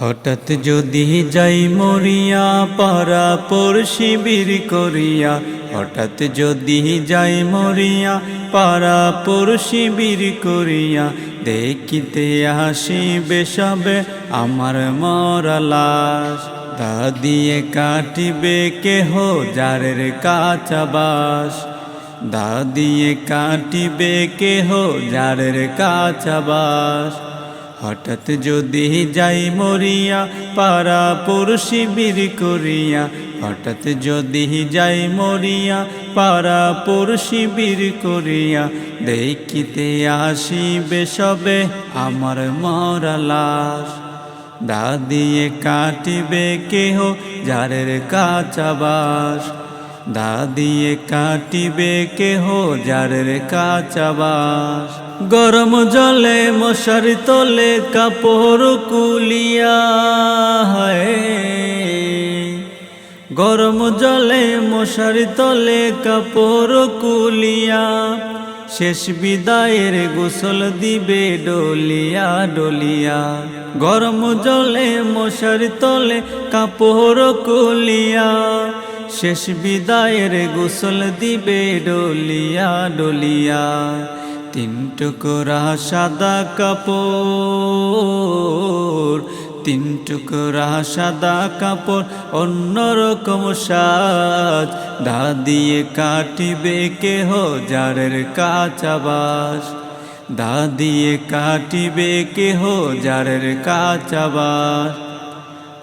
হঠাৎ যদি যাই মরিয়া পারা পর শিবির করিয়া, হঠাৎ যদি যাই মরিয়া পারা পর শিবির করিয়া, দেখিতে আসিবে সবে আমার মরা লাশ। দা দিয়ে কাটিবে কেহ, যারের কাঁচা বাস। দা দিয়ে কাটিবে কেহ, যারের কাঁচা বাস। হঠাৎ যদি যাই মরিয়া পারা পড়শি বীর করিয়া, হঠাৎ যদি যাই মরিয়া পারা পড়শি বীর করিয়া, দেখিতে আসিবে সবে আমার মরা লাশ। দা দিয়ে কাটিবে কেহ, যারের কাঁচা বাস। দা দিয়ে কাটিবে কেহ যারের কাঁচা বাস গরম জলে মশারি তোলে কাপড় কুলিয়া হায়। গরম জলে মশারি তলে কাপড় কুলিয়া, শেষ বিদায়ের গোসল দিবে ডলিয়া ডলিয়া। গরম জলে মশারি তলে কাপড় কুলিয়া শেষ বিদায়ের গোসল দিবে ডলিয়া ডলিয়া। তিন টুকরা সাদা কাপড়, তিন টুকরা সাদা কাপড়, অন্যরকম সাজ। দা দিয়ে কাটিবে কেহ যারের কাঁচা বাস দা দিয়ে কাটিবে কেহ যারের কাঁচা বাস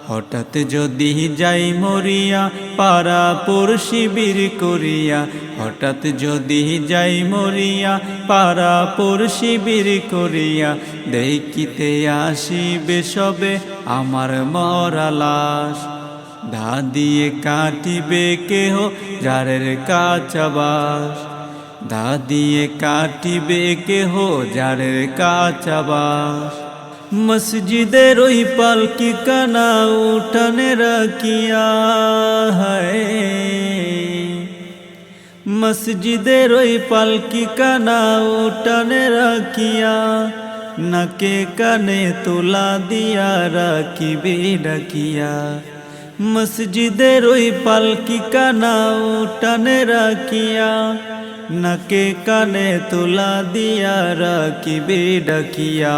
হঠাৎ যদি যাই মরিয়া পারা পর শিবির করিয়া, হঠাৎ যদি যাই মরিয়া পারা পর শিবির করিয়া, দেখিতে আসিবে সবে আমার মরা লাশ। দা দিয়ে কাটিবে কেহ যারের কাঁচা বাস। দা দিয়ে কাটিবে কেহ যারের কাঁচা বাস। মসজিদের ওই পালকি কানা উঠানে রাখিয়া হায়। মসজিদের ওই পালকি কানা উঠানে রাখিয়া নাকে কানে তোলা দিয়া রাখিবে ডাকিয়া। মসজিদের ওই পালকি কানা উঠানে রাখিয়া নাকে কানে তোলা দিয়া রাখিবে ডাকিয়া।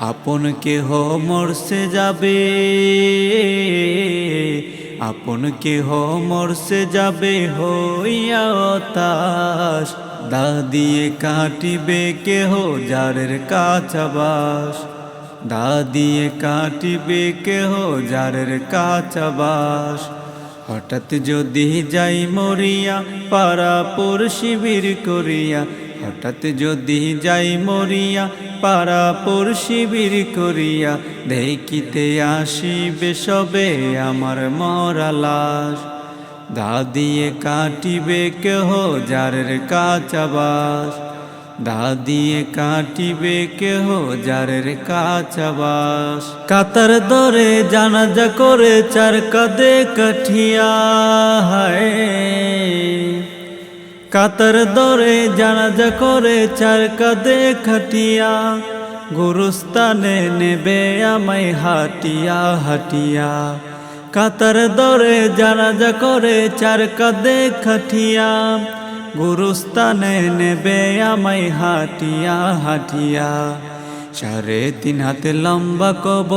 আপন কেহ মরসে যাবে, আপন কেহ মরসে যাবে হইয়া দা দিয়ে কাটিবে কেহ যারের কাঁচা বাস দা দিয়ে কাটিবে কেহ যারের কাঁচা বাস হঠাৎ যদি যাই মরিয়া পারা পর শিবির করিয়া হঠাৎ যদি যাই মরিয়া পর শিবির করিয়া, দেখিতে আসিবে সবে আমার মরা লাশ। দা দিয়ে কাটিবে কেহ যারের কাঁচা বাস। দা দিয়ে কাটিবে কেহ যারের কাঁচা বাস। কাতার দরে জানাজা করে চার কাদে কাঠিয়া, হায়। কাতার দরে জানাজা করে চার কাদে খাটিয়া গুরুস্তানে নেবে আমায় হাটিয়া হাটিয়া। কাতার দরে জানাজা করে চার কাদে খাটিয়া গুরুস্তানে নেবে আমায় হাটিয়া হাটিয়া। সাড়ে তিন হাতে লম্বা কবর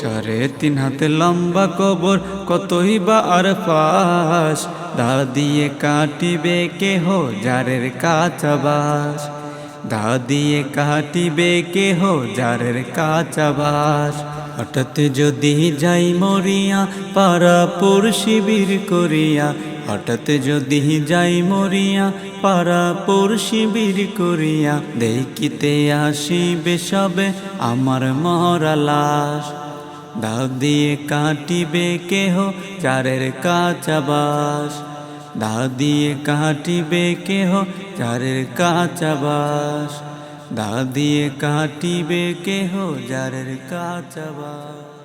সাড়ে তিন হাতে লম্বা কবর, কতই বা আর পাশ দা দিয়ে কাটিবে কেহ যারের কাঁচা বাস দা দিয়ে কাটিবে কেহ যারের কাঁচা বাস হঠাৎ যদি যাই মরিয়া পর শিবির করিয়া হঠাৎ যদি যাই মরিয়া পারা পর শিবির করিয়া, দেখিতে আসিবে সবে আমার মরা লাশ। দাও দিয়ে কাটিবে কেহ, চারের কাঁচা বাস। দাও দিয়ে কাটিবে কেহ, চারের কাঁচা বাস। দা দিয়ে কাটিবে কেহ যারের কাঁচা বাস।